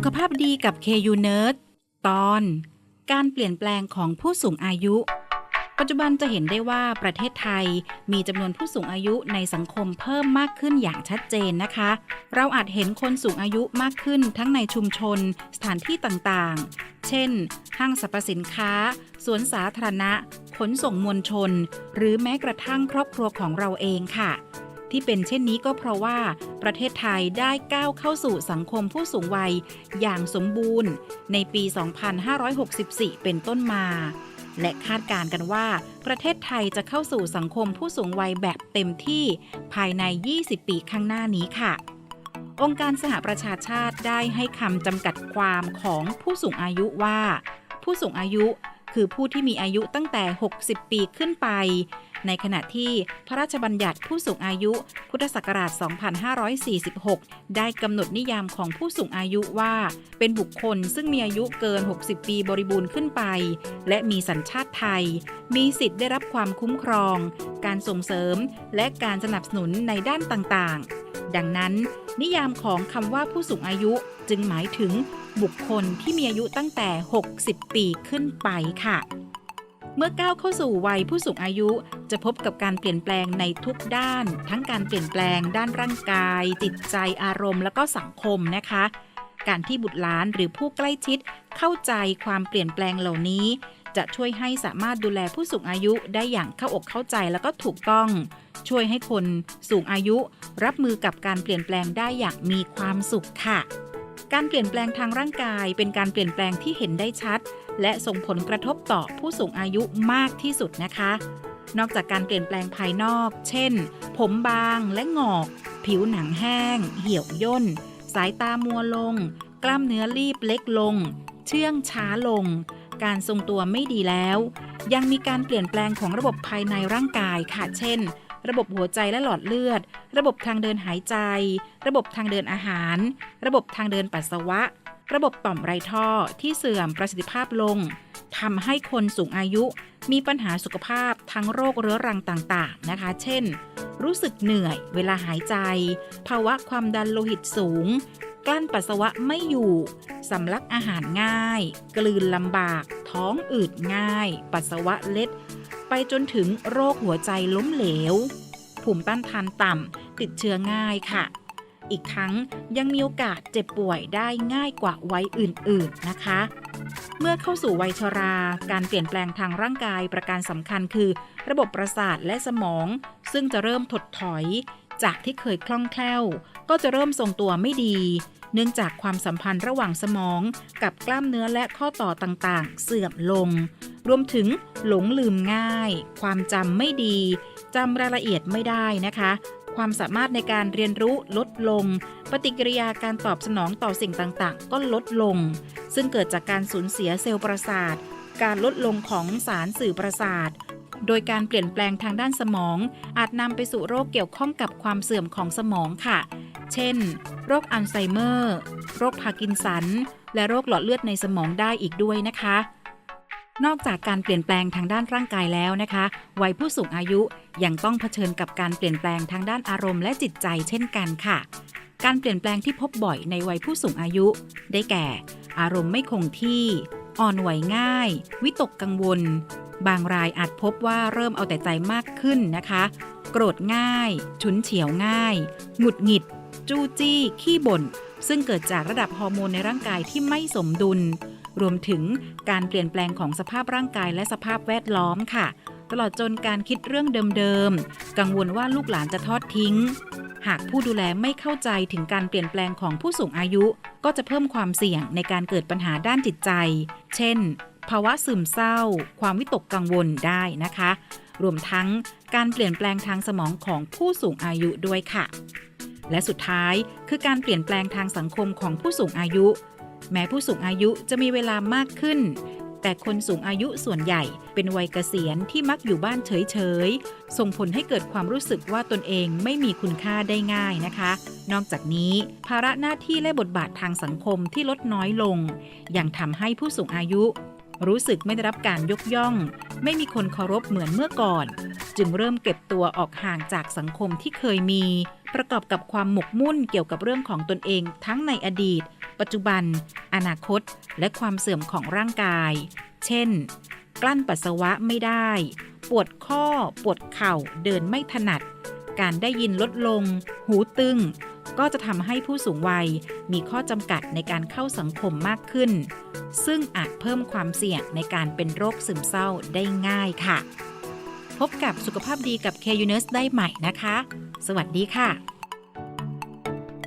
สุขภาพดีกับ KU Nerd ตอน การเปลี่ยนแปลงของผู้สูงอายุ ปัจจุบันจะเห็นได้ว่าประเทศไทยมีจำนวนผู้สูงอายุในสังคมเพิ่มมากขึ้นอย่างชัดเจนนะคะ เราอาจเห็นคนสูงอายุมากขึ้นทั้งในชุมชน สถานที่ต่างๆ เช่น ห้างสรรพสินค้า สวนสาธารณะ ขนส่งมวลชน หรือแม้กระทั่งครอบครัวของเราเองค่ะ ที่เป็นเช่นนี้ก็เพราะว่าประเทศไทยได้ก้าวเข้าสู่สังคมผู้สูงวัยอย่างสมบูรณ์ ในปี 2564 เป็นต้นมา และคาดการณ์กันว่า ประเทศไทยจะเข้าสู่สังคมผู้สูงวัยแบบเต็มที่ภายใน 20 ปีข้างหน้านี้ค่ะ องค์การสหประชาชาติได้ให้คำจำกัดความของผู้สูงอายุว่า ผู้สูงอายุคือผู้ที่มีอายุตั้งแต่ 60 ปีขึ้นไป ในขณะที่พระราชบัญญัติผู้สูงอายุ พุทธศักราช 2546 ได้กำหนดนิยามของผู้สูงอายุว่า เป็นบุคคลซึ่งมีอายุเกิน 60 ปีบริบูรณ์ขึ้นไป และมีสัญชาติไทย มีสิทธิ์ได้รับความคุ้มครอง การส่งเสริม และการสนับสนุนในด้านต่างๆ ดังนั้น นิยามของคำว่าผู้สูงอายุจึงหมายถึงบุคคลที่มีอายุตั้งแต่ 60 ปีขึ้นไปค่ะ เมื่อก้าวเข้าสู่วัยผู้สูงอายุ จะพบกับการเปลี่ยนแปลงในทุกด้าน ทั้งการเปลี่ยนแปลงด้านร่างกาย จิตใจอารมณ์ และก็สังคมนะคะ การที่บุตรหลานหรือผู้ใกล้ชิด เข้าใจความเปลี่ยนแปลงเหล่านี้ จะช่วยให้สามารถดูแลผู้สูงอายุได้อย่างเข้าอกเข้าใจแล้วก็ถูกต้อง ช่วยให้คนสูงอายุ รับมือกับการเปลี่ยนแปลงได้อย่างมีความสุขค่ะการเปลี่ยนแปลงทางร่างกายเป็นการเปลี่ยนแปลงที่เห็นได้ชัด และส่งผลกระทบต่อผู้สูงอายุมากที่สุดนะคะ นอกจากการเปลี่ยนแปลงภายนอก เช่น ผมบางและงอก ผิวหนังแห้ง เหี่ยวย่น สายตามัวลง กล้ามเนื้อรีบเล็กลง เชื่องช้าลง การทรงตัวไม่ดีแล้ว ยังมีการเปลี่ยนแปลงของระบบภายในร่างกายค่ะ เช่น ระบบหัวใจและหลอดเลือด ระบบทางเดินหายใจ ระบบทางเดินอาหาร ระบบทางเดินปัสสาวะ ระบบต่อมไรท่อที่เสื่อมประสิทธิภาพลง ทำให้คนสูงอายุมีปัญหาสุขภาพทั้งโรคเรื้อรังต่างๆนะคะ เช่น รู้สึกเหนื่อยเวลาหายใจ ภาวะความดันโลหิตสูง กลั้นปัสสาวะไม่อยู่สำลักอาหารง่าย กลืนลำบาก ท้องอืดง่าย ปัสสาวะเล็ด ไปจนถึงโรคหัวใจล้มเหลว ภูมิต้านทานต่ำติดเชื้อง่ายค่ะ อีกทั้งยังมีโอกาสเจ็บป่วยได้ง่ายกว่าวัยอื่น ๆ นะคะ เมื่อเข้าสู่วัยชรา การเปลี่ยนแปลงทางร่างกายประการสำคัญคือ ระบบประสาทและสมอง ซึ่งจะเริ่มถดถอย จากที่เคยคล่องแคล่ว ก็จะเริ่มทรงตัวไม่ดี เนื่องจากความสัมพันธ์ระหว่างสมอง กับกล้ามเนื้อและข้อต่อต่างๆ เสื่อมลง รวมถึงหลงลืมง่าย ความจำไม่ดีจำรายละเอียดไม่ได้นะคะ ความสามารถในการเรียนรู้ลดลง ปฏิกิริยาการตอบสนองต่อสิ่งต่างๆ ก็ลดลง ซึ่งเกิดจากการสูญเสียเซลล์ประสาท การลดลงของสารสื่อประสาท โดยการเปลี่ยนแปลงทางด้านสมอง อาจนำไปสู่โรคเกี่ยวข้องกับความเสื่อมของสมองค่ะ เช่น โรคอัลไซเมอร์ โรคพาร์กินสัน และโรคหลอดเลือดในสมองได้อีกด้วยนะคะ นอกจากการเปลี่ยนแปลงทางด้านร่างกายแล้วนะคะ วัยผู้สูงอายุยังต้องเผชิญกับการเปลี่ยนแปลงทางด้านอารมณ์และจิตใจเช่นกันค่ะ การเปลี่ยนแปลงที่พบบ่อยในวัยผู้สูงอายุ ได้แก่ อารมณ์ไม่คงที่ อ่อนไหวง่าย วิตกกังวล บางรายอาจพบว่าเริ่มเอาแต่ใจมากขึ้นนะคะ โกรธง่าย ฉุนเฉียวง่าย หงุดหงิด จู้จี้ ขี้บ่นซึ่งเกิดจากระดับฮอร์โมนในร่างกายที่ไม่สมดุล รวมถึงการเปลี่ยนแปลงของสภาพร่างกายและสภาพแวดล้อมค่ะ ตลอดจนการคิดเรื่องเดิมๆ กังวลว่าลูกหลานจะทอดทิ้ง หากผู้ดูแลไม่เข้าใจถึงการเปลี่ยนแปลงของผู้สูงอายุ ก็จะเพิ่มความเสี่ยงในการเกิดปัญหาด้านจิตใจ เช่น ภาวะซึมเศร้า ความวิตกกังวลได้นะคะ รวมทั้งการเปลี่ยนแปลงทางสมองของผู้สูงอายุด้วยค่ะและสุดท้ายคือการเปลี่ยนแปลงทางสังคมของผู้สูงอายุ แม้ผู้สูงอายุจะมีเวลามากขึ้น แต่คนสูงอายุส่วนใหญ่เป็นวัยเกษียณที่มักอยู่บ้านเฉยๆ ส่งผลให้เกิดความรู้สึกว่าตนเองไม่มีคุณค่าได้ง่ายนะคะ นอกจากนี้ ภาระหน้าที่และบทบาททางสังคมที่ลดน้อยลง ยังทำให้ผู้สูงอายุ รู้สึกไม่ได้รับการยกย่อง ไม่มีคนเคารพเหมือนเมื่อก่อน จึงเริ่มเก็บตัวออกห่างจากสังคมที่เคยมี ประกอบกับความหมกมุ่นเกี่ยวกับเรื่องของตนเองทั้งในอดีต ปัจจุบัน อนาคต และความเสื่อมของร่างกาย เช่น กลั้นปัสสาวะไม่ได้ ปวดข้อ ปวดเข่า เดินไม่ถนัด การได้ยินลดลง หูตึง ก็จะทำให้ผู้สูงวัยมีข้อจำกัดในการเข้าสังคมมากขึ้น ซึ่งอาจเพิ่มความเสี่ยงในการเป็นโรคซึมเศร้าได้ง่ายค่ะ พบกับสุขภาพดีกับ k u n e r s ได้ใหม่นะคะ สวัสดีค่ะ